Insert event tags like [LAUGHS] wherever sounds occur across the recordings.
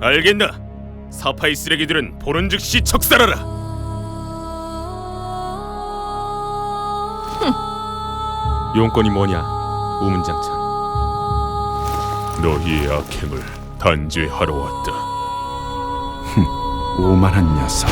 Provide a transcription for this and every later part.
알겠나? 사파이 쓰레기들은 보는 즉시 척살하라. [LAUGHS] 용건이 뭐냐, 우문장천. 너희의 악행을 단죄하러 왔다. 오만한 녀석.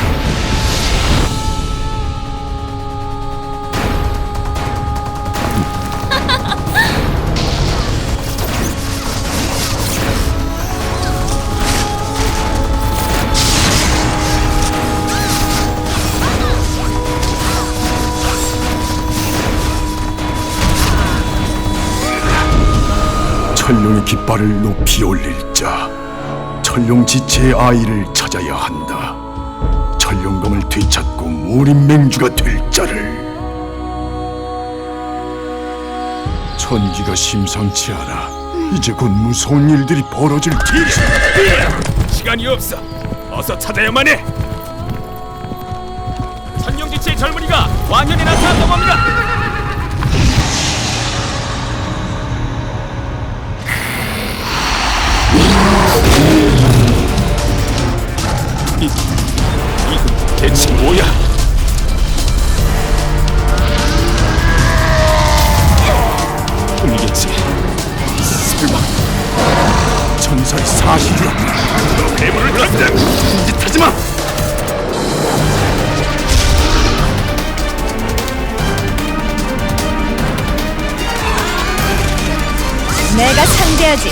천룡의 깃발을 높이 올릴 자, 천룡 지체의 아이를 찾아야 한다. 천룡검을 되찾고 무림맹주가 될 자를. 천기가 심상치 않아. 이제 곧 무서운 일들이 벌어질 테지. 시간이 없어. 어서 찾아야만 해. 천룡지치의 젊은이가 완연히 나타났다고 합니다. 천사의 사실이었다. 괴물을 당장 짓하지 마. 내가 상대하지.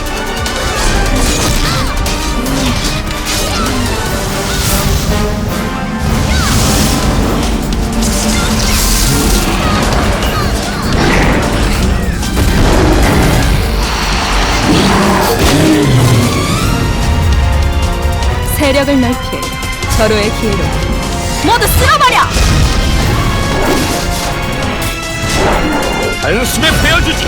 세력을 넓힐 절호의 기회로 모두 쓸어버려! 단숨에 베어주지.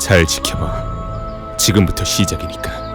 잘 지켜봐. 지금부터 시작이니까.